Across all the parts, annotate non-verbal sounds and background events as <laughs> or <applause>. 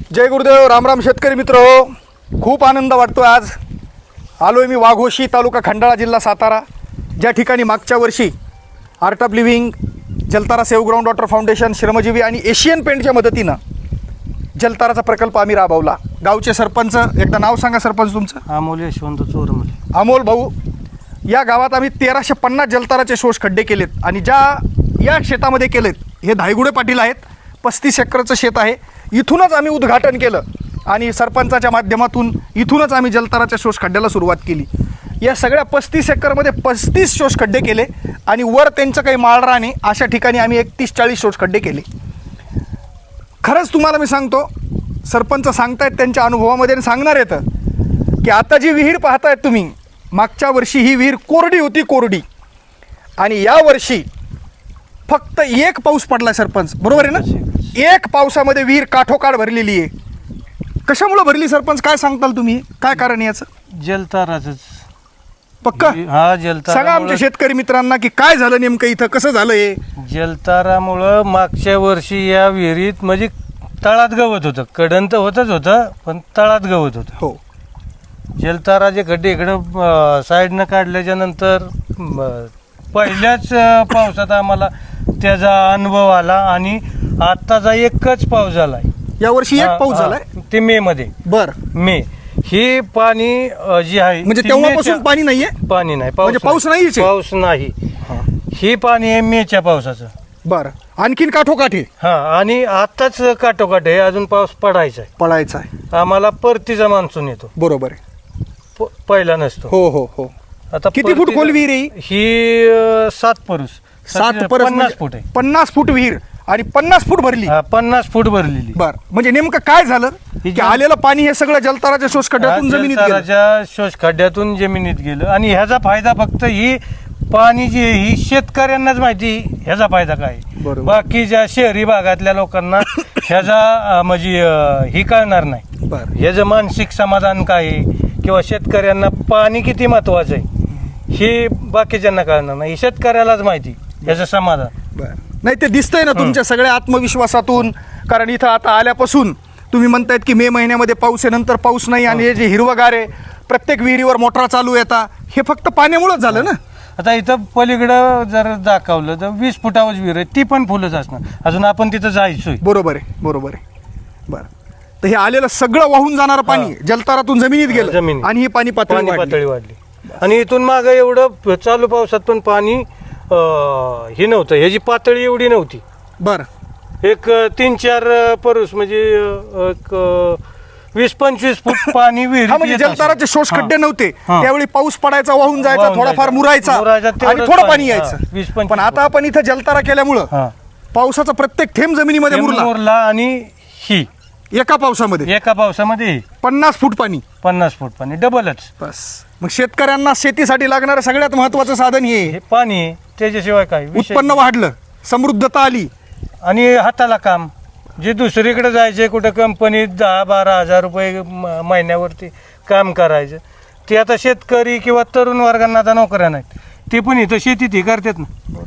जय गुरुदेव रामराम शेतकरी मित्र हो. खूप आनंद वाटतो आज. आलोय मी वाघोशी तालुका खंडाळा जिल्हा सातारा. ज्या ठिकाणी मागच्या वर्षी art of living Jaltara save ground water foundation श्रमजीवी आणि एशियन पेंटच्या मदतीनं जलताराचा प्रकल्प आम्ही राबवला. गावचे सरपंच एकदा नाव सांगा सरपंच तुमचं. अमोल यशवंत चोरमले. अमोल भाऊ या गावात आम्ही तेराशे पन्नास जलताराचे शोष खड्डे केलेत आणि ज्या या शेतामध्ये केलेत हे धायगुडे पाटील आहेत पस्तीस एकरचं शेत आहे. इथूनच आम्ही उद्घाटन केलं. आणि सरपंचाच्या माध्यमातून इथूनच आम्ही जलताराच्या शोष खड्ड्याला सुरुवात केली. या सगळ्या पस्तीस एकरमध्ये पस्तीस शोष खड्डे केले आणि वर त्यांचं काही माळराने अशा ठिकाणी आम्ही एकतीस चाळीस शोष खड्डे केले. खरंच तुम्हाला मी सांगतो सरपंच सांगतायत त्यांच्या अनुभवामध्ये आणि सांगणार येतं की आता जी विहीर पाहतायत तुम्ही मागच्या वर्षी ही विहीर कोरडी होती कोरडी. आणि या वर्षी फक्त एक पाऊस पडला सरपंच. बरोबर आहे ना? एक पावसामध्ये विहीर काठोकाठ भरलेली आहे. कशामुळं भरली सरपंच? काय सांगताल तुम्ही? काय कारण याचं? जलताराच पक्क? हा जलतारा सांगा आमच्या शेतकरी मित्रांना की काय झालं नेमकं इथं? कसं झालं हे जलतारामुळं मागच्या वर्षी या विहिरीत म्हणजे तळात गवत होतं. कडन तर होतच होतं पण तळात गवत होतं. हो. जलताराचे खड्डे इकडं साईडनं काढल्याच्या नंतर पहिल्याच अं, पावसात आम्हाला त्याचा अनुभव आला आणि आत्ताचा एकच पाऊस झालाय. या वर्षी एक पाऊस हा. झालाय? ते मे मध्ये. बर. मे. हे पाणी अं, जे आहे म्हणजे ते तेव्हापासून मेच्या- पाणी नाहीये? पाणी नाही. म्हणजे पाऊस नाहीच आहे? पाऊस नाही. हे. पाणी आहे मेच्या पावसाचं. बर. आणखीन काठोकाठ आहे? हा आणि आताच काटोकाट आहे. अजून पाऊस पडायचा आहे. पळायचा आहे. आम्हाला परतीचा मान्सून येतो. बरोबर आहे. प- पहिला नसतो. हो हो हो. आता किती फूट खोल विहीर आहे ही? ही अं, सात परुष सात परत पन्नास म्हणजे फूट आहे. पन्नास फूट विहीर आणि पन्नास फूट भरली. हा, पन्नास फूट भरलेली. बर म्हणजे नेमकं काय झालं? ही की आलेलं पाणी हे सगळं जलताराच्या शोष खड्ड्यातून हा, जमिनीत गेलं. शोष खड्ड्यातून जमिनीत गेलं. आणि ह्याचा फायदा फक्त ही पाणी जी आहे, ही शेतकऱ्यांनाच माहिती ह्याचा फायदा काय? आहे. बरोबर. बाकीच्या शहरी भागातल्या लोकांना ह्याचा अं, म्हणजे अं, ही कळणार नाही. बर. ह्याचं मानसिक समाधान काय आहे? किंवा शेतकऱ्यांना पाणी किती महत्वाचं आहे? हे बाकीच्यांना कळणार नाही. हे शेतकऱ्यालाच माहिती ह्याचं समाधान. बर. नाही ते दिसतंय ना तुमच्या सगळ्या आत्मविश्वासातून कारण इथं आता आल्यापासून तुम्ही म्हणतायत की मे महिन्यामध्ये पाऊस आहे नंतर पाऊस नाही आणि हे. जे हिरवगार आहे प्रत्येक विहिरीवर मोटरा चालू येतात हे फक्त पाण्यामुळेच झालं ना? आता इथं पलीकडं जर दाखवलं तर वीस फुटावर विहीर आहे ती पण फुलंच असणार. अजून आपण तिथं जायचोय. बरोबर आहे बरोबर आहे. बर. तर हे आलेलं सगळं वाहून जाणारं पाणी जलतारातून जमिनीत गेलं जमिनीत. आणि ही पाणी पातळी पाणी वाढली. पातळी वाढली. आणि इथून माग एवढं चालू पावसात पण पाणी अं, हे नव्हतं ह्याची पातळी एवढी नव्हती बर एक अं, तीन चार अं, परूस म्हणजे अं, एक अं, वीस पंचवीस फूट <laughs> पाणी हा विहिरीत म्हणजे असेल. जलताराचे शोष खड्डे हा. नव्हते हा. त्यावेळी पाऊस पडायचा वाहून जायचा वाहून थोडाफार जायचा. मुरायचा मुरायचा, आणि थोडं पाणी. पाणी हा, यायचं 20-25 पण आता आपण इथं जलतारा केल्यामुळं हा पावसाचा प्रत्येक थेंब जमिनीमध्ये मुरला मुरला आणि ही एका पावसामध्ये? एका पावसामध्ये? पन्नास फूट पाणी. पन्नास फूट पाणी डबलच. बस. मग शेतकऱ्यांना शेतीसाठी लागणारं सगळ्यात महत्वाचं साधन हे. हे पाणी आहे, त्याच्याशिवाय काय? विषय उत्पन्न वाढलं समृद्धता आली. आणि हाताला काम. जे दुसरीकडे जायचे कुठं कंपनीत दहा बारा हजार रुपये म- महिन्यावरती काम करायचं. ते आता शेतकरी किंवा तरुण वर्गांना आता नोकऱ्या नाहीत. ते पण इथं शेतीत हे करतात ना.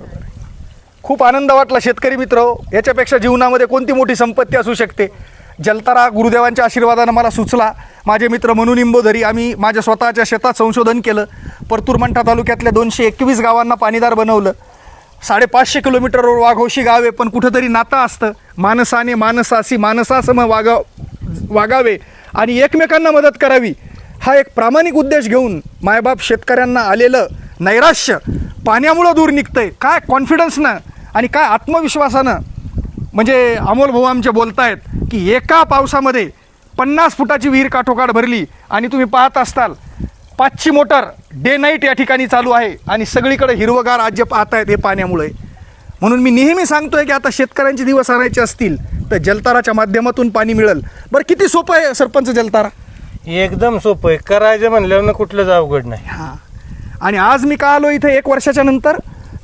खूप आनंद वाटला शेतकरी मित्र. याच्यापेक्षा जीवनामध्ये कोणती मोठी संपत्ती असू शकते? जलतारा गुरुदेवांच्या आशीर्वादानं मला सुचला. माझे मित्र म्हणून इंबोधरी आम्ही माझ्या स्वतःच्या शेतात संशोधन केलं. परतूर मंठा तालुक्यातल्या दोनशे एकवीस गावांना पाणीदार बनवलं. साडेपाचशे किलोमीटरवर वाघोशी गाव आहे पण कुठंतरी नातं असतं. माणसाने माणसासी माणसासम वागा वागावे आणि एकमेकांना मदत करावी. हा एक प्रामाणिक उद्देश घेऊन मायबाप शेतकऱ्यांना आलेलं नैराश्य पाण्यामुळं दूर निघतंय. काय कॉन्फिडन्सनं आणि काय आत्मविश्वासानं? म्हणजे अमोल भाऊ आमचे बोलतायत की एका पावसामध्ये पन्नास फुटाची विहीर काठोकाठ भरली आणि तुम्ही पाहत असताल पाचची मोटर डे नाईट या ठिकाणी चालू आहे आणि सगळीकडे हिरवगार राज्य पाहतायत हे पाण्यामुळे म्हणून मी नेहमी सांगतोय की आता शेतकऱ्यांचे दिवस आणायचे असतील तर जलताराच्या माध्यमातून पाणी मिळेल. बरं किती सोपं आहे सरपंच जलतारा? एकदम सोपं आहे. करायचं म्हणल्यावर कुठलंच अवघड नाही. हां. आणि आज मी का आलो इथं एक वर्षाच्या नंतर?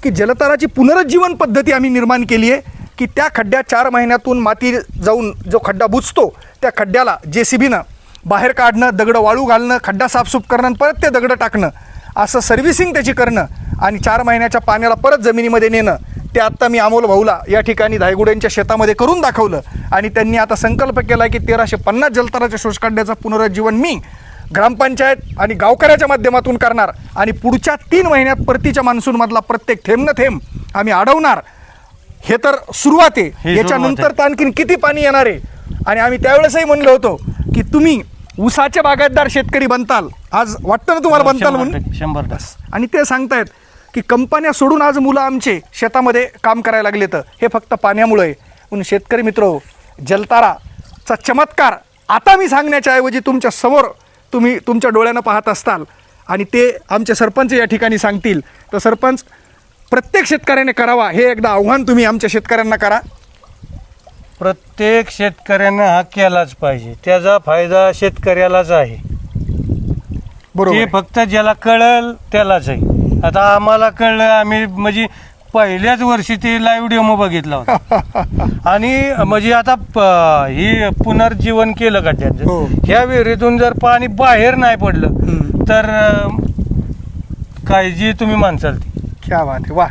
की जलताराची पुनरुज्जीवन पद्धती आम्ही निर्माण केली आहे. की त्या खड्ड्यात चार महिन्यातून माती जाऊन जो खड्डा बुजतो त्या खड्ड्याला जे सी बीनं बाहेर काढणं दगडं वाळू घालणं खड्डा साफसूफ करणं आणि परत ते दगडं टाकणं असं सर्व्हिसिंग त्याची करणं आणि चार महिन्याच्या पाण्याला परत जमिनीमध्ये नेणं ते आत्ता मी अमोल भाऊला या ठिकाणी धायगुड्यांच्या शेतामध्ये करून दाखवलं. आणि त्यांनी आता संकल्प केला की तेराशे पन्नास जलताराच्या शोष काढण्याचं पुनरुज्जीवन मी ग्रामपंचायत आणि गावकऱ्याच्या माध्यमातून करणार आणि पुढच्या तीन महिन्यात परतीच्या मान्सूनमधला प्रत्येक थेंब न थेंब आम्ही अडवणार. हे तर सुरुवात आहे. हे याच्यानंतर तर आणखीन किती पाणी येणार आहे? आणि आम्ही त्यावेळेसही म्हणलो होतो की तुम्ही ऊसाचे बागायतदार शेतकरी बनताल. आज वाटतं ना तुम्हाला बनताल म्हणून? शंभर टक्के. आणि ते सांगतायत की कंपन्या सोडून आज मुलं आमचे शेतामध्ये काम करायला लागले तर. हे फक्त पाण्यामुळे आहे. म्हणून शेतकरी मित्र जलताराचा चमत्कार आता मी सांगण्याच्या ऐवजी तुमच्यासमोर तुम्ही तुमच्या डोळ्यानं पाहत असताल. आणि ते आमचे सरपंच या ठिकाणी सांगतील. तर सरपंच प्रत्येक शेतकऱ्याने करावा हे एकदा आव्हान तुम्ही आमच्या शेतकऱ्यांना करा. प्रत्येक शेतकऱ्यानं हा केलाच पाहिजे. त्याचा फायदा शेतकऱ्यालाच आहे. बरोबर ते आहे. फक्त ज्याला कळल त्यालाच आहे. आता आम्हाला कळलं आम्ही म्हणजे पहिल्याच वर्षी ते लाईव्ह डेमो बघितला होता. <laughs> आणि म्हणजे आता प- ही पुनर्जीवन केलं का हो. त्यांचं ह्या विहिरीतून जर पाणी बाहेर नाही पडलं हम्म. तर अं, काळजी तुम्ही माणसाल ती. क्या बात वा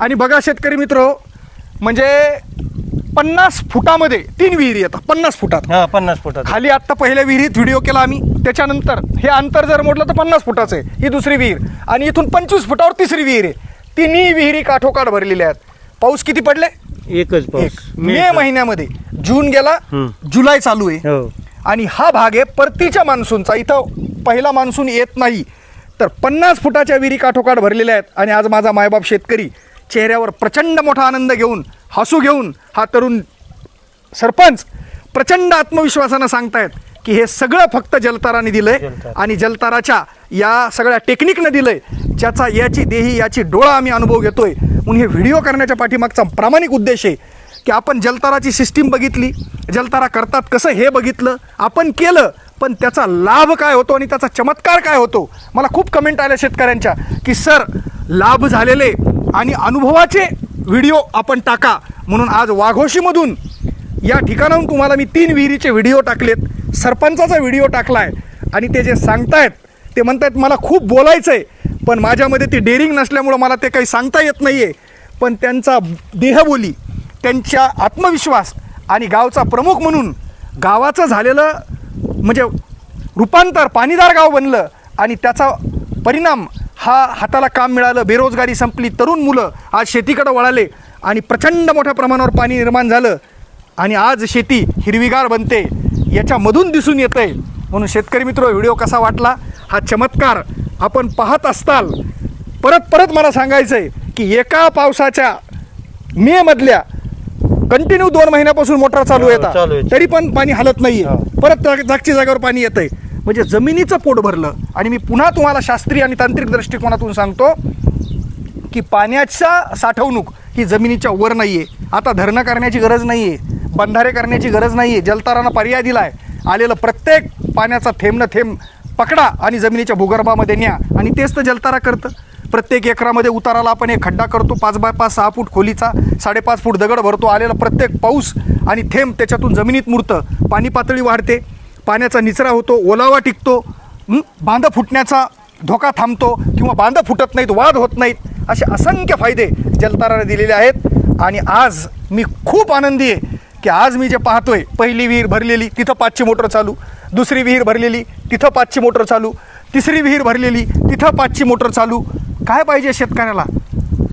आणि बघा शेतकरी मित्र म्हणजे पन्नास फुटामध्ये तीन विहिरी येतात पन्नास फुटात. हा पन्नास फुटात. खाली आत्ता पहिल्या विहिरीत व्हिडिओ केला आम्ही. त्याच्यानंतर हे अंतर जर मोडलं तर पन्नास फुटाचं आहे ही दुसरी विहीर. आणि इथून पंचवीस फुटावर तिसरी विहीर आहे. तिन्ही विहिरी काठोकाठ भरलेल्या आहेत. पाऊस किती पडले? एकच एक. पाऊस मे महिन्यामध्ये. जून गेला. जुलै चालू आहे. हो. आणि हा भाग आहे परतीच्या मान्सूनचा. इथं पहिला मान्सून येत नाही. तर पन्नास फुटाच्या विहिरी काठोकाठ भरलेल्या आहेत आणि आज माझा मायबाप शेतकरी चेहऱ्यावर प्रचंड मोठा आनंद घेऊन हसू घेऊन हा तरुण सरपंच प्रचंड आत्मविश्वासानं सांगतायत की हे सगळं फक्त जलताराने दिलंय. आणि जलताराच्या या सगळ्या टेक्निकनं दिलंय ज्याचा याची देही याची डोळा आम्ही अनुभव घेतोय म्हणून हे व्हिडिओ करण्याच्या पाठीमागचा प्रामाणिक उद्देश आहे की आपण जलताराची सिस्टीम बघितली. जलतारा करतात कसं हे बघितलं. आपण केलं पण त्याचा लाभ काय होतो आणि त्याचा चमत्कार काय होतो? मला खूप कमेंट आल्या शेतकऱ्यांच्या की सर लाभ झालेले आणि अनुभवाचे व्हिडिओ आपण टाका. म्हणून आज वाघोशीमधून या ठिकाणाहून तुम्हाला मी तीन विहिरीचे व्हिडिओ टाकलेत. सरपंचाचा व्हिडिओ टाकला आहे आणि ते जे सांगतायत ते म्हणतायत मला खूप बोलायचं आहे पण माझ्यामध्ये ती डेअरिंग नसल्यामुळं मला ते काही सांगता येत नाही आहे पण त्यांचा देहबोली त्यांच्या आत्मविश्वास आणि गावचा प्रमुख म्हणून गावाचं झालेलं म्हणजे रूपांतर पाणीदार गाव बनलं आणि त्याचा परिणाम हा हाताला काम मिळालं बेरोजगारी संपली तरुण मुलं आज शेतीकडं वळाले आणि प्रचंड मोठ्या प्रमाणावर पाणी निर्माण झालं आणि आज शेती हिरवीगार बनते याच्यामधून दिसून येतं आहे म्हणून शेतकरी मित्र व्हिडिओ कसा वाटला? हा चमत्कार आपण पाहत असताल. परत परत मला सांगायचं आहे की एका पावसाच्या मे मधल्या कंटिन्यू दोन महिन्यापासून मोटर चालू हो, येतात चालू आहे. तरी पण पाणी हलत नाहीये. हो. परत जाग- जागच्या जागेवर पाणी येतंय. म्हणजे जमिनीचं पोट भरलं. आणि मी पुन्हा तुम्हाला शास्त्रीय आणि तांत्रिक दृष्टिकोनातून सांगतो की पाण्याचा साठवणूक ही जमिनीच्या वर नाहीये. आता धरणं करण्याची गरज नाहीये. बंधारे करण्याची गरज नाहीये. जलतारानं पर्याय दिलाय. आलेलं प्रत्येक पाण्याचा थेंब न थेंब पकडा आणि जमिनीच्या भूगर्भामध्ये न्या. आणि तेच तर जलतारा करतं. प्रत्येक एकरामध्ये उताराला आपण एक खड्डा करतो. पाच बाय पाच सहा फूट खोलीचा साडेपाच फूट दगड भरतो. आलेला प्रत्येक पाऊस आणि थेंब त्याच्यातून जमिनीत मुरतं. पाणी पातळी वाढते. पाण्याचा निचरा होतो. ओलावा टिकतो. बांधं बांध फुटण्याचा धोका थांबतो किंवा बांधं फुटत नाहीत वाद होत नाहीत असे असंख्य फायदे जलताराने दिलेले आहेत. आणि आज मी खूप आनंदी आहे की आज मी जे पाहतोय पहिली विहीर भरलेली तिथं पाचशे मोटर चालू. दुसरी विहीर भरलेली तिथं पाचशे मोटर चालू. तिसरी विहीर भरलेली तिथं पाचशे मोटर चालू. काय पाहिजे शेतकऱ्याला?